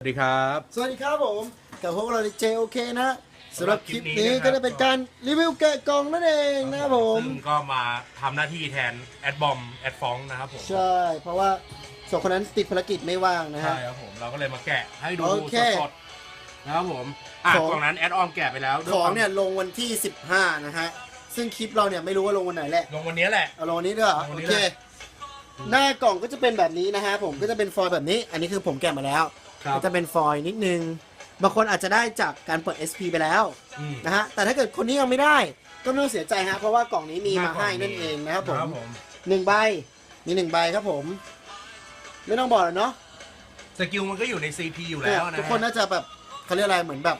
สวัสดีครับ สวัสดีครับผมกับพวกเราใน JOK นะสำหรับคลิปนี้สำหรับคลิปนี้นะครับก็จะเป็นการรีวิวแกะกล่องนั่นเองนะครับผม ซึ่งก็มาทำหน้าที่แทนแอดบอมแอดฟองนะครับผมใช่ เพราะว่าสองคนนั้นติดภารกิจไม่ว่างนะใช่ฮะครับผมเราก็เลยมาแกะให้ดูโอเค สดๆนะครับผมอะของ กล่องนั้นแอดออมแกะไปแล้วด้วขอควางมเนี่ยลงวันที่ 15 นะฮะ ซึ่งคลิปเราเนี่ยไม่รู้ว่าลงวันไหนแหละ ลงวันนี้แหละ เอาลงวันนี้ด้วยเหรอลงวัโอนนี้เคแหละ หน้ากล่องก็จะเป็นแบบนี้นะฮะผมก็จะเป็นฟอยล์แบบนี้ อันนี้คือผมแกะมาแล้ว ครับ ก็จะเป็นฟอยล์นิดนึง บางคนอาจจะได้จากการเปิด SP ไปแล้วอืมนะฮะ แต่ถ้าเกิดคนนี้ยังไม่ได้ ก็ไม่ต้องเสียใจฮะ เพราะว่ากล่องนี้มีมาให้หน้ากล่องนั่นเองนะครับผมครับผม หนึ่งใบ มีหนึ่งใบครับผม ไม่ต้องบอกเลยเนาะสกิลมันก็อยู่ใน CP อยู่เนี่แล้ยวนะทุกคนน่าจะแบบเขาเรียกอะไรเหมือนแบบ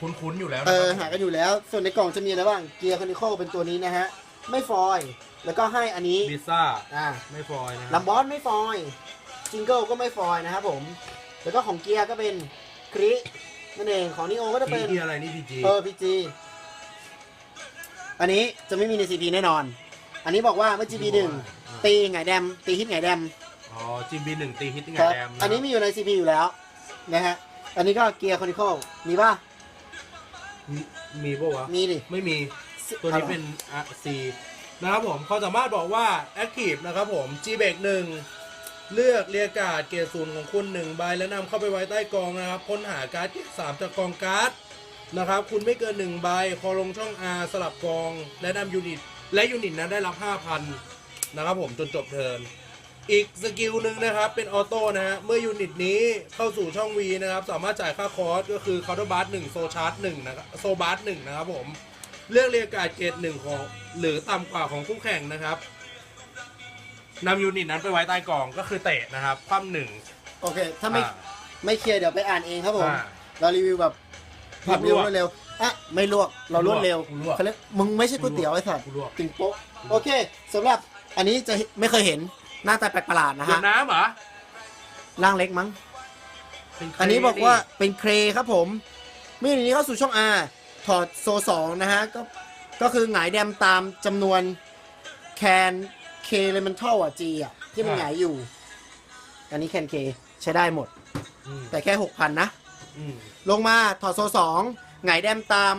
คุ้นๆอยู่แล้วเอนะอคหารับกันอยู่แล้ว ส่วนในกล่องจะมีอะไรบ้าง เกียร์คอนิคอลเป็นตัวนี้นะฮะ ไม่ฟอยล์แล้วก็ให้อันนี้ ลิซ่าอ่า ไม่ฟอยนะลัมบอสไม่ฟอยล์จิงเกิลก็ไม่ฟอยล์นะครับผม แล้วก็ของเกียร์ก็เป็นครินั่นเองของนิโอก็จะพีเป็นที่อะไรนี่พีจีเออพีจีอันนี้จะไม่มีในซีพีแน่นอน อันนี้บอกว่าเมื่อจีพีหนึ่งตีไงแดม ตีฮิตไงแดมอ๋อจิมบีหนึ่งตีฮิตยังไงครับแดมอันนี้มีอยู่ใน CP อยู่แล้วนะฮะอันนี้ก็เกียร์คอนิคอลมีป่ะมีมีปะวะมีดิไม่มีตัวนี้เป็น C นะครับผมเขาสามารถบอกว่า Active นะครับผม G b a c 1 เลือกเรียกการ์ดเกียร์ศูนย์ของคุณหนึ่งใบแล้วนำเข้าไปไว้ใต้กองนะครับค้นหาการ์ดเกียร์สามจากกองการ์ดนะครับ คุณไม่เกินหนึ่งใบคอลงช่อง R สลับกอง และนำยูนิต และยูนิตนั้นได้รับ 5,000 นะครับผมจนจบเทิร์นอีกสกิลหนึ่งนะครับเป็นออโต้นะฮะเมื่อยูนิตนี้เข้าสู่ช่อง V นะครับ สามารถจ่ายค่าคอร์สก็คือเคาน์เตอร์บาร์หนึ่งโซชาร์จหนึ่งนะครับโซบาร์หนึ่งนะครับผมเลือกเรียกการดเกรดหนึ่งของหรือต่ำกว่าของคู่แข่งนะครับ นำยูนิตนั้นไปไว้ใต้กองก็คือเตะนะครับ คว่ำหนึ่งโอเค ถ้าไม่อ่า ไม่เคลียร์เดี๋ยวไปอ่านเองครับผม อ่าเรารีวิวแบบรวดเร็วลวกรวดเร็วอะไม่ลวกเรารวดเร็วกูลวกเขาเรียกมึงไม่ใช่ก๋วยเตี๋ยวไอ้สัตว์กูลวกติงโป๊ะโอเคสำหรับอันนี้จะไม่เคยเห็นหน้าตาแปลกประหลาดนะขวฮะดน้ำเหรอร่างเล็กมั้ง เป็นเครอันนี้บอกว่าเป็นเครครับผมเมื่อนี้เข้าสู่ช่อง R ถอดโซสองนะฮะก็ก็คือหงายแดมตามจำนวนแคน เคเลมันทัลอะจีอะ ที่มันหงายอยู่ อันนี้แคนเคใช้ได้หมด อืมแต่แค่หกพันนะ อืมลงมาถอดโซสองหงายแดมตาม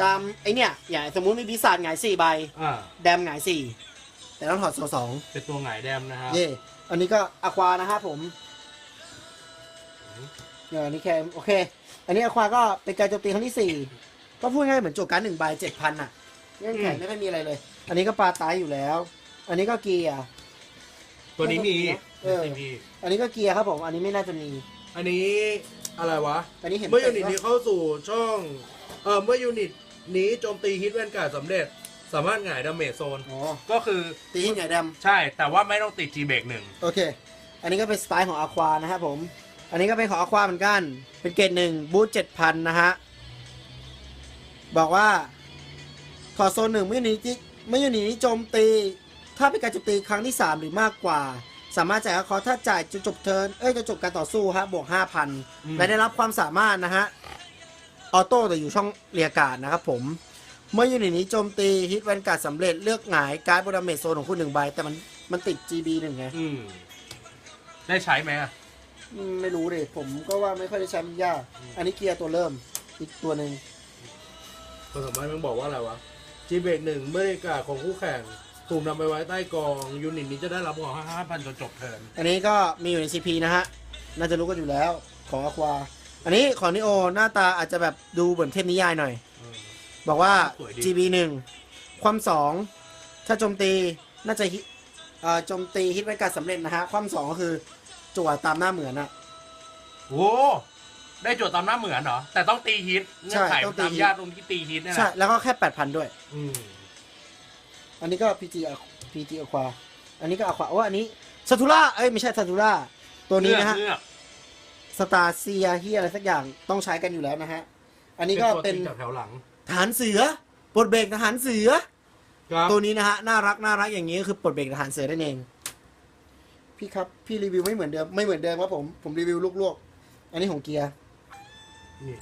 ตามไอเนี่ยอย่างสมมุติมีปีศาจหงายสี่ใบ อ่า แดมหงายสี่แต่ต้องถอดโซสองเป็นตัวหงายแดมนะครับ เย่อันนี้ก็อควานะฮะผมเนี่ยอันนี้แค่โอเค อันนี้อควาก็เป็นการโจมตีครั้งที่สี่ก็พูดง่ายๆเหมือนโจทย์การดหนึ่งใบเจ็ดพันอะเงื่อนไขไม่ค่อยมีอะไรเลย อันนี้ก็ปลาตายอยู่แล้ว อันนี้ก็เกียร์ ตัวนี้มีเออมี อันนี้ก็เกียร์ครับผม อันนี้ไม่น่าจะมี อันนี้อะไรวะ อันนี้เห็นเมื่อยูนิตเป็นี้ปะเข้าสู่ช่องเอ่อเมื่อยูนิตนี้โจมตีฮิตแวนการ์ดสำเร็จ สามารถหงายดาเมจโซน อ๋อก็คือตีหินใหญ่ดใช่แต่ว่าไม่ต้องติด G เบรกหนึ่งำโอเค อันนี้ก็เป็นสไตล์ของอควานะครับผม อันนี้ก็เป็นของอควาเหมือนกัน เป็นเกรดหนึ่งบูทเจ็ดพันนะฮะ บอกว่าถอดโซนหนึ่งเมื่อยูนิตที่เมื่อยูนิตนี้โจมตี ถ้าเป็นการโจมตีครั้งที่ 3 หรือมากกว่า สามารถจ่ายคอถ้าจ่ายจนจบเทิร์นเอ้ยจนจบการต่อสู้ฮะบวก5,000และได้รับความสามารถนะฮะออโต้แต่อยู่ช่องเรียกการ์ดนะครับผม เมื่อยูนิตนี้โจมตีฮิตแวนการ์ดสำเร็จเลือกหงายการ์ดบนดาเมจโซนของคุณหนึ่งใบ แต่มันมันติด GB หนึ่งไงอืมได้ใช้ไหมอะอืมไม่รู้เลยผมก็ว่าไม่ค่อยได้ใช้มันยาก อันนี้เกียร์ตัวเริ่มอีกตัวหนึ่งผสมมันมึงบอกว่าอะไรวะ G เบรกหนึ่งเมื่อในการดของคู่แข่ง ถูกนำไปไว้ใต้กองยูนิตนี้จะได้รับของห้าพันจนจบเทิร์นอันนี้ก็มีอยู่ใน CP นะฮะ น่าจะรู้กันอยู่แล้วของอควา อันนี้ของนิโอหน้าตาอาจจะแบบดูเหมือนเทพนิยายหน่อย อืม บอกว่า สวยดี GB 1ความ 2 ถ้าโจมตีน่าจะฮิตเอ่อโจมตีฮิตไว้การสำเร็จนะฮะ ความ 2 ก็คือจั่วตามหน้าเหมือนอะ โอ้ได้โจทย์ตามหน้าเหมือนเหรอ แต่ต้องตีฮิตเงื่อนไขต้องตีตามฮิต ญาติตรงที่ตีฮิตเนี่ยใช่ นะแล้วก็แค่ 8,000 ด้วย อืม อันนี้ก็ PG อะ PG อควา อันนี้ก็อควาโอ้อันนี้ซาตูล่าเอ้ยไม่ใช่ซาตูล่าตัวนี้นะฮะเงือกสตาร์เซียที่อะไรสักอย่างต้องใช้กันอยู่แล้วนะฮะ อันนี้ก็ตัวเป็นตีจากแถวหลังทหารเสือปลดเบรกทหารเสือ ครับตัวนี้นะฮะน่ารักน่ารักอย่างนี้ก็คือปลดเบรกทหารเสือนั่นเอง พี่ครับ พี่รีวิวไม่เหมือนเดิมไม่เหมือนเดิมครับผมผมรีวิวลวกๆ อันนี้ของเกียร์นี่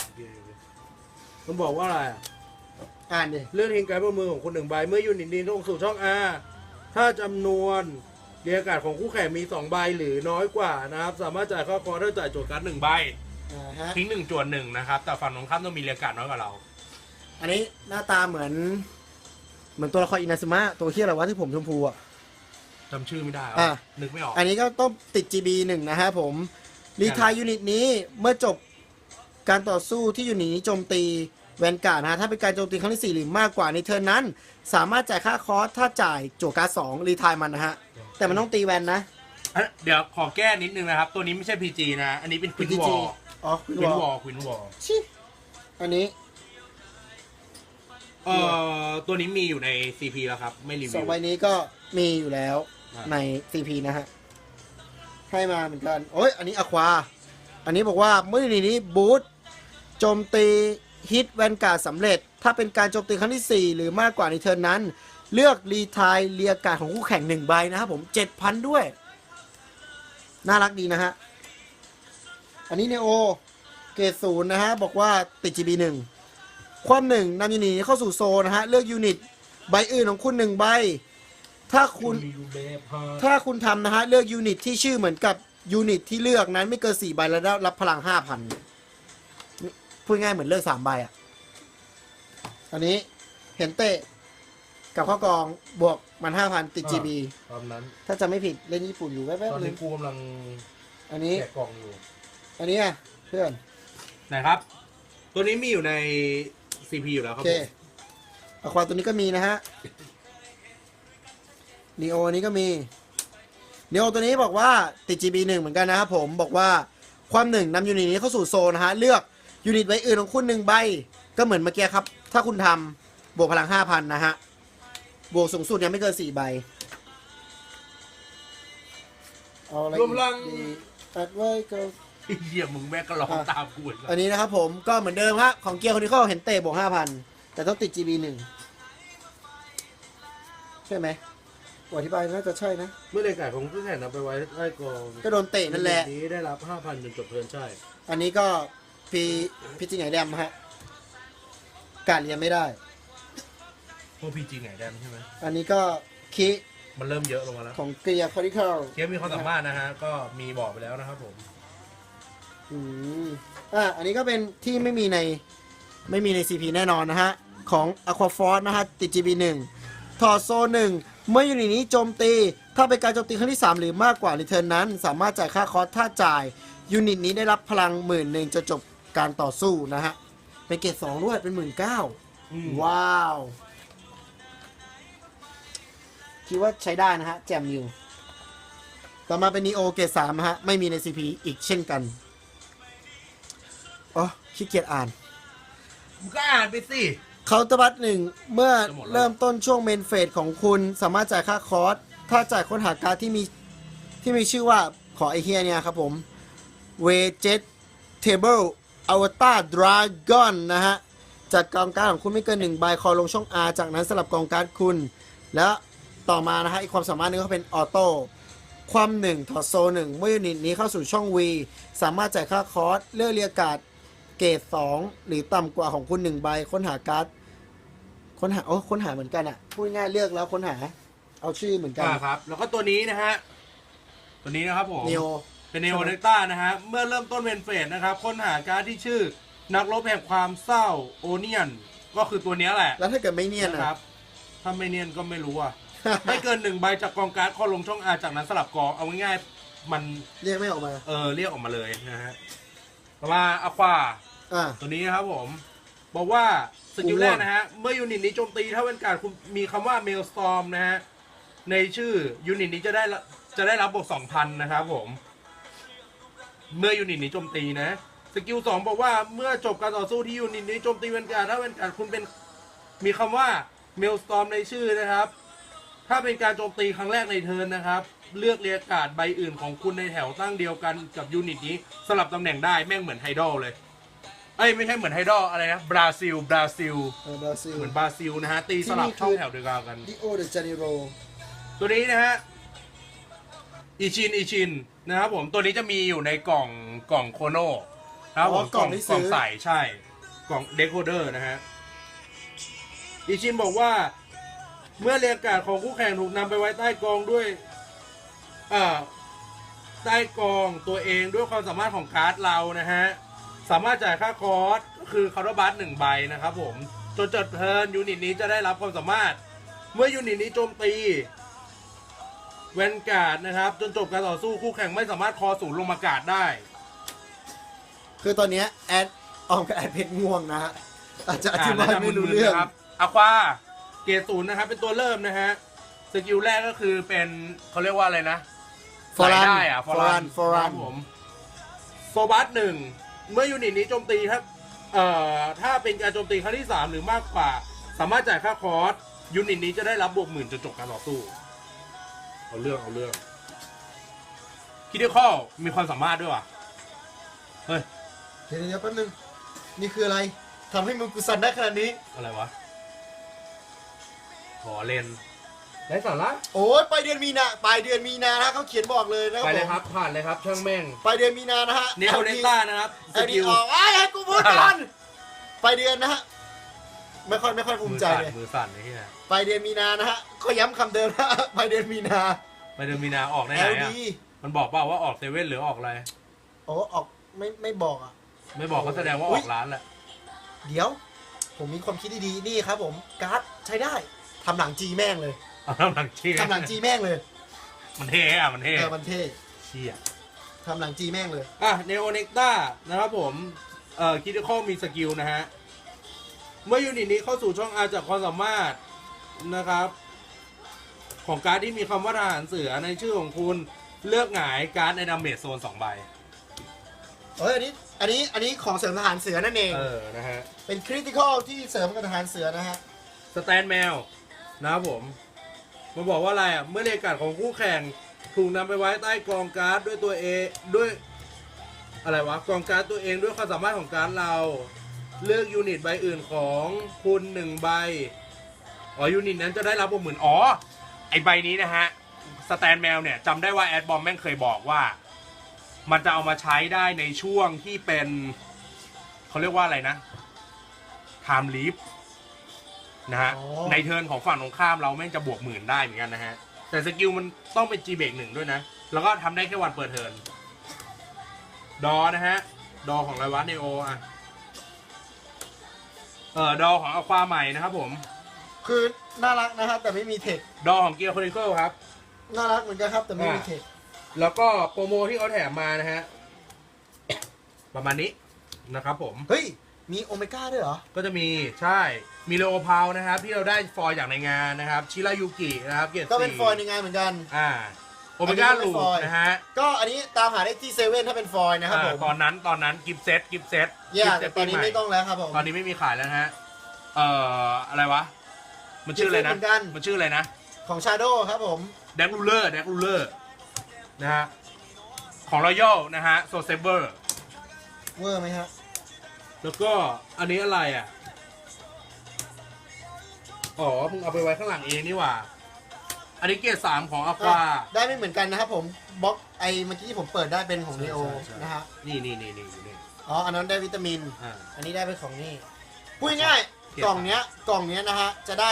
มันบอกว่าอะไรอะ อ่านดิเลื่อนทิ้งการดบนมือของคนหนึ่งใบเมื่อยูนิตนี้ลงสู่ช่อง R ถ้าจำนวนเรียกการ์ดของคู่แข่งมี2ใบหรือน้อยกว่านะครับ สามารถจ่ายข้อคอร์สได้จ่ายโจทย์การ์ดหนึ่งใบ อ่าฮะทิ้งหนึ่งจวนหนึ่งนะครับ แต่ฝั่งตรงข้ามต้องมีเรียกการดน้อยกว่าเรา อันนี้หน้าตาเหมือน เหมือนตัวละครอินาซึมะตัวเฮียอะไรวะที่ผมชมพูอะ จำชื่อไม่ได้อะ นึกไม่ออก อันนี้ก็ต้องติด GB หนึ่งนะฮะผมรีทายยูนิตนี้เมื่อจบการต่อสู้ที่ยูนิตนี้โจมตี แวนการ์ดนะฮะถ้าเป็นการโจมตีครั้งที่ 4 หรือมากกว่าในเทิร์นนั้น สามารถจ่ายค่าคอสถ้าจ่ายจั่วการ์ดสองรีทายมันนะฮะ แต่มันต้องตีแวนนะ อะเดี๋ยวขอแก้นิดนึงนะครับ ตัวนี้ไม่ใช่ PG นะ อันนี้เป็นควิน PG วอลอ๋อคุณควินววออลควินวอลชิอันนี้ เอ่อตัวนี้มีอยู่ใน CP แล้วครับ ไม่รีสอวิงว ใบนี้ก็มีอยู่แล้วอะใน CP นะฮะ ให้มาเหมือนกัน โอ้ย อันนี้อควา อันนี้บอกว่าเมื่อนี้นี้บูทโจมตี ฮิตแวนการ์ดสำเร็จ ถ้าเป็นการโจมตีครั้งที่ 4 หรือมากกว่าในเทิร์นนั้น เลือกรีทายเรียการ์ดของคู่แข่งหนึ่งใบนะครับผม 7,000 ด้วย น่ารักดีนะฮะ อันนี้เนโอเกรดศูนย์นะฮะ บอกว่าติด GB 1ความหนึ่งนำยูนิตเข้าสู่โซนนะฮะ เลือกยูนิตใบอื่นของคุณหนึ่งใบ ถ้าคุณถ้าคุณทำนะฮะ เลือกยูนิตที่ชื่อเหมือนกับยูนิตที่เลือกนั้นไม่เกินสี่ใบแล้วรับพลังห้า พันพูดง่ายเหมือนเลือกสามใบอะอันนี้เห็นเตะกับข้อกองบวกมันห้าพันติด GB ตอนนั้น ถ้าจะไม่ผิดเล่นญี่ปุ่นอยู่แวตบอนๆนึนี้งกูกำลังอันนี้ แกะกล่องอยู่ อันนี้อะเพื่อน นะครับ ตัวนี้มีอยู่ใน CP อยู่แล้วคโอรับเคผมอะควาตัวนี้ก็มีนะฮะนีโออันนี้ก็มีนีโอตัวนี้บอกว่าติด GB หนึ่งเหมือนกันนะครับผมบอกว่าความหนึ่งนำยูนิตนี้เข้าสู่โซนนะฮะ เลือก ยูนิตใบอื่นของคุณหนึ่งใบ ก็เหมือนเมื่อกี้ครับ ถ้าคุณทำบวกพลังห้าพันนะฮะ บวกสูงสุดเนี่ยไม่เกินสี่ใบ เอาอะไรรวมพลัง ดีตัดไว้ก็เหี้ยมึงแม่งก็ร้องอะตามกูอีกแล้วอันนี้นะครับผมก็เหมือนเดิมครับของเกียร์คนนี้เขาเห็นเตะบวกห้าพันแต่ต้องติด GB หนึ่งใช่ไหมกูอธิบายน่าจะใช่นะ เมื่อเรียกการดของคู่แข่งนำไปไว้ใต้กองก็โดนเตะนั่นแหละ นี้ได้รับ 5,000จนจบเทิร์นใช่ อันนี้ก็ พีพิจิงไหนแดมฮะการเรียนไม่ได้ พวก PG ไงได้ใช่ไหมอันนี้ก็คิมันเริ่มเยอะลงมาแล้วของเกียร์คอริคอลเคียมีความสามารถนะฮะก็มีบอกไปแล้วนะครับผมอืมอะอันนี้ก็เป็นที่ไม่มีในไม่มีใน CP แน่นอนนะฮะ ของ Aqua Force นะฮะ ติด GB 1ถอดโซน1เมื่อยูนิตนี้โจมตี ถ้าเป็นการโจมตีครั้งที่ 3 หรือมากกว่าในเทิร์นนั้น สามารถจ่ายค่าคอสถ้าจ่าย ยูนิตนี้ได้รับพลังหมื่นหนึ่งจะจบ การต่อสู้นะฮะ เป็นเกรดสองด้วยเป็นหมื่นเก้าอืมว้าว คิดว่าใช้ได้นะฮะ แจมอยู่ ต่อมาเป็นนีโอเกรดสามนะฮะ ไม่มีใน CP อีกเช่นกันอ๋อขี้เกียจอ่าน มึงก็อ่านไปสิ เคาน์เตอร์บัตหนึ่งเมื่อจะหมดแล้ว เริ่มต้นช่วงเมนเฟสของคุณสามารถจ่ายค่าคอร์สถ้าจ่ายค้นหาการดที่มีที่มีชื่อว่าขอไอเฮียเนี่ยครับผมเวเจ t เทเบิล อวตารดราก้อนนะฮะจากกองการดของคุณไม่เกินหนึ่งใบคอลงช่อง R จากนั้นสลับกองการดคุณ แล้วต่อมานะฮะอีกความสามารถหนึงก็เป็นออโต้ความหนึ่งถอดโซหนึ่งเมื่อยูนิตนี้เข้าสู่ช่อง V สามารถจ่ายค่าคอร์สเลือกเรียกการ์ดเกรด2หรือต่ำกว่าของคุณหนึ่งใบค้นหาการ์ดค้นหาโอ้ค้นหาเหมือนกันอะพูดง่ายๆเลือกแล้วค้นหา เอาชื่อเหมือนกันอ่าครับ แล้วก็ตัวนี้นะฮะ ตัวนี้นะครับผม เนโอ เป็นเนโอเนต้านะฮะ เมื่อเริ่มต้นเวนเฟสนะครับ ค้นหาการดที่ชื่อนักรบแห่งความเศร้าโอเนียน ก็คือตัวเนี้ยแหละแล้วถ้าเกิดไม่เนียนนะอะครับ ถ้าไม่เนียนก็ไม่รู้อะ ไม่เกินหนึ่งใบจากกองการ์ดคอลงช่องอาจากนั้นสลับกอง เอาง่ายๆมันเรียกไม่ออกมา เออเรียกออกมาเลยนะฮะต่อมาอควา อ่า ตัวนี้นะครับผม บอกว่าสกิลแรกนะฮะ เมื่อยูนิตนี้โจมตีถ้าเป็นการดคุณมีคำว่าเมลสตอมนะฮะ ในชื่อยูนิตนี้จะได้รับจะได้รับบวกสองพันนะครับผม เมื่อยูนิตนี้โจมตีนะ สกิลสองบอกว่าเมื่อจบการต่อสู้ที่ยูนิตนี้โจมตีเป็นการดถ้าเป็นการดคุณเป็นมีคำว่าเมลสตอมในชื่อนะครับ ถ้าเป็นการโจมตีครั้งแรกในเทิร์นนะครับ เลือกเรียกการ์ดใบอื่นของคุณในแถวตั้งเดียวกันกับยูนิตนี้สลับตำแหน่งได้แม่งเหมือนไฮดอลเลยเอ้ยไม่ใช่เหมือนไฮดอลอะไรนะบราซิลบราซิลเออบราซิลเหมือนบราซิลนะฮะตีสลับที่นี่คือช่องแถวเดียวกันดิโอเดจาเนโรตัวนี้นะฮะอีชินอีชิน นะครับผมตัวนี้จะมีอยู่ในกล่องกล่องโคโนนะครับผมอ๋อกล่องที่ซื้อใส่ใช่ กล่องเด c โ d เดอร์นะฮะอีชินบอกว่า เมื่อเรียงการดของคู่แข่งถูกนำไปไว้ใต้กองด้วยอ่าใต้กองตัวเองด้วยความสามารถของการ์ดเรานะฮะ สามารถจ่ายค่าคอร์สก็คือคาร์บัสหนึ่งใบนะครับผมจนจดเทิร์นยูนิตนี้จะได้รับความสามารถ เมื่อยูนิตนี้โจมตี แวนการ์ดนะครับ จนจบการต่อสู้คู่แข่งไม่สามารถคอศูนย์ลงมากาดได้ คือตอนเนี้ยแอดออมกับแอดเพชรง่วงนะฮะอาจจะอธิบายไม่รู้เรื่องนะครับอะควาเกรดศูนย์นะครับ เป็นตัวเริ่มนะฮะสกิลแรกก็คือเป็นเขาเรียกว่าอะไรนะฟอรันใส่ได้อะฟอรันฟอรันผมโซบัสหนึ่งเมื่อยูนิตนี้โจมตีถ้าเอ่อถ้าเป็นการโจมตีครั้งที่สามหรือมากกว่า สามารถจ่ายค่าคอร์สยูนิตนี้จะได้รับบวกหมื่นจนจบการต่อสู้ เอาเรื่องเอาเรื่องคิดเดียข้อมีความสามารถด้วยว่ะเฮ้ยเดี๋ยวเดี๋ยวแป๊บนึง นี่คืออะไรทำให้มึงกุสันได้ขนาดนี้ อะไรวะขอเลนได้สาระโอ้ยปลายเดือนมีนาปลายเดือนมีนานะเขาเขียนบอกเลยนะไปเลยผมครับผ่านเลยครับช่างแม่งปลายเดือนมีนานะฮะเนโอเนต้านะครับสเอลดีกิลออกไอ้ยให้กูพูดก่อนปลายเดือนนะฮะ ไม่ค่อยไม่ค่อยภูมืมิอใจสั่นเลย มือสั่นไอ้เหี้ยปลายเดือนมีนานะฮะก็ย้ำคำเดิมนะฮะปลายเดือนมีนา ไปเดือนมีนาออกได้เอไหนลอะดีมันบอกเปล่าว่าออกเซเว่นหรือออกอะไร โอ้ออกไม่ไม่บอกอะ ไม่บอกก็แสดงว่าออุ๊อย กร้านแหละ เดี๋ยว ผมมีความคิดดีๆนี่ครับผมการ์ดใช้ได้ทำหลังจีแม่งเลยเอาทำหลังจีทำหลังจีแม่งเลยมันเท่อะมันเท่เออมันเท่เชี่ยทำหลังจีแม่งเลย อะเนโอเนต้านะครับผม เอ่อคิดข้อมีสกิลนะฮะ เมื่อยูนิตนี้เข้าสู่ช่องอาจากความสามารถนะครับ ของการ์ดที่มีคำว่าทหารเสือในชื่อของคุณเลือกหงายการ์ดในดาเมจโซนสองใบ เอ้ยอันนี้อันนี้อันนี้ของเสริมทหารเสือนั่นเอง เออ นะฮะ เป็นคริติคอลที่เสริมกับทหารเสือนะฮะ สแตนแมวนะครับผม มันบอกว่าอะไรอะ เมื่อเรียกการดของคู่แข่งถูกนำไปไว้ใต้กองการ์ดด้วยตัวเองด้วย อะไรวะ กองการ์ดตัวเองด้วยความสามารถของการ์ดเรา เลือกยูนิตใบอื่นของคุณหนึ่งใบ อ๋อ ยูนิตนั้นจะได้รับบวกหมื่นอ๋อ ไอใบนี้นะฮะ สแตนแมวเนี่ยจำได้ว่าแอดบอมแม่งเคยบอกว่า มันจะเอามาใช้ได้ในช่วงที่เป็นเขาเรียกว่าอะไรนะ time leap นะฮะ อ๋อ ในเทิร์นของฝั่งตรงข้ามเราแม่งจะบวกหมื่นได้เหมือนกันนะฮะ แต่สกิลมันต้องเป็น G เบรกหนึ่งด้วยนะ แล้วก็ทำได้แค่วันเปิดเทิร์นดอนะฮะ ดอของไรวะเนโออะ เออดอของอควาใหม่นะครับผม คือน่ารักนะครับ แต่ไม่มีเทคดอของเกียร์คอนิเคิลครับ น่ารักเหมือนกันครับ แต่ไม่มีเทคแล้วก็โปรโมที่เขาแถมมานะฮะ ประมาณนี้นะครับผม เฮ้ย มีโอเมก้าด้วยเหรอ ก็จะมีใช่ มีเลโอพาวนะครับ ที่เราได้ฟอยล์อย่างในงานนะครับ ชิรายูกินะครับ เกียรติก็เป็นสี่ฟอยล์ในงานเหมือนกัน อ่า โอเมก้าอันนี้ลูเป็นฟอยล์ นะฮะก็อันนี้ตามหาได้ที่เซเว่นถ้าเป็นฟอยล์นะครับอ่าผมตอนนั้นตอนนั้นกิฟเซตกิฟเซตอย่าแต่ตอนนี้ไม่ต้องแล้วครับผม ตอนนี้ไม่มีขายแล้วนะฮะ เอ่อ อะไรวะ มันชื่ออะไรนะ Gift set เหมือนกัน มันชื่ออะไรนะของชาโดครับผม แดกรูเลอร์แดกรูเลอร์นะฮะ ของรอยัลนะฮะโซเซเบอร์ เวอร์ไหมฮะแล้วก็อันนี้อะไรอะ อ๋อมึงเอาไปไว้ข้างหลังเองนี่หว่า อันนี้เกียร์สามของอควา ได้ไม่เหมือนกันนะครับผมบล็อกไอเมื่อกี้ที่ผมเปิดได้เป็นของใช่นีโอใช่นะฮะนี่นี่นี่นี่นี่อ๋ออันนั้นได้วิตามิน อ่า อันนี้ได้เป็นของนี่พูดง่ายเกียร์ๆกล่องเนี้ยกล่องเนี้ยนะฮะจะได้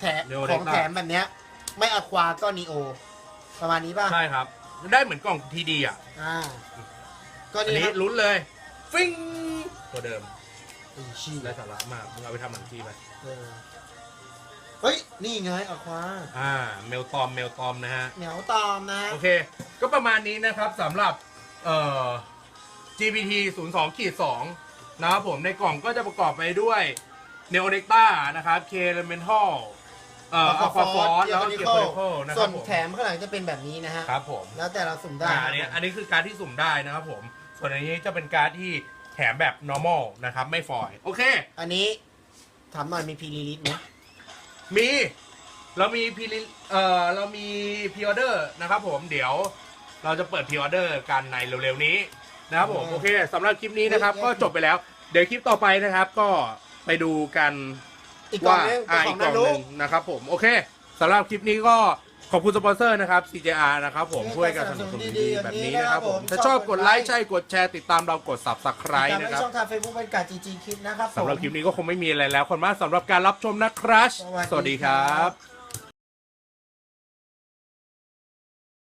แถม Neo ของ Delta แถมแบบเนี้ย ไม่อะควาก็นีโอ ประมาณนี้ป่ะใช่ครับ ได้เหมือนกล่องทีดีอะ อ่าก็อันนี่นี้ครับลุ้นเลย ฟิงตัวเดิมไอ้ชี้ได้สาระมาก มึงเอาไปทำหนังทีไหมเออ เฮ้ย นี่ไงอะควาอ่าเมลตอมเมลตอมนะฮะ เหนียวตอมนะฮะ โอเค ก็ประมาณนี้นะครับสำหรับเอ่อ GPT 0 2ขีด2นะครับผมในกล่องก็จะประกอบไปด้วย n e o n e c t a นะครับ K Elemental เอ่อ Aqua Force แล้วก็ Gear Gear Chronicle Chronicle นะคส่รัวบนผมแถมข้างหลังจะเป็นแบบนี้นะฮะ ครับผมแล้วแต่เราสุ่มได้อ่าอันนี้อันนี้คือการดที่สุ่มได้นะครับผม ส่วนอันนี้จะเป็นการดที่แถมแบบ normal นะครับ ไม่ฟอยล์โอเค อันนี้ถามหน่อยมีพีรีลิสไหม มี เรามีพีเอ่อเรามีพ r ออเดอร์นะครับผมเดี๋ยวเราจะเปิดพ r ออเดอร์กันในเร็วๆนี้นะครับผมโอเคสำหรับคลิปนี้นะครับ ก็จบไปแล้ว เดี๋ยวคลิปต่อไปนะครับ ก็ไปดูกันอีกกล่องว่านึงเป็นอ่าขอีองกกล่นาองรุหนึ่งนะครับผมโอเคสำหรับคลิปนี้ก็ ขอบคุณสปอนเซอร์นะครับ CJR นะครับผมช่วยกันสนับสนุนดีๆแบบนี้นะครับผมถ้าชอบกดไลค์ใช่กดแชร์ติดตามเรากดติด Subscribe ตามนะในครับช่องทางเฟซบุ๊กเป็นการจีจีคลิปนะครับผมสำหรับคลิปนี้ก็คงไม่มีอะไรแล้วคนมากสำหรับการรับชมนะครับสวัสดีสวัสดีครับ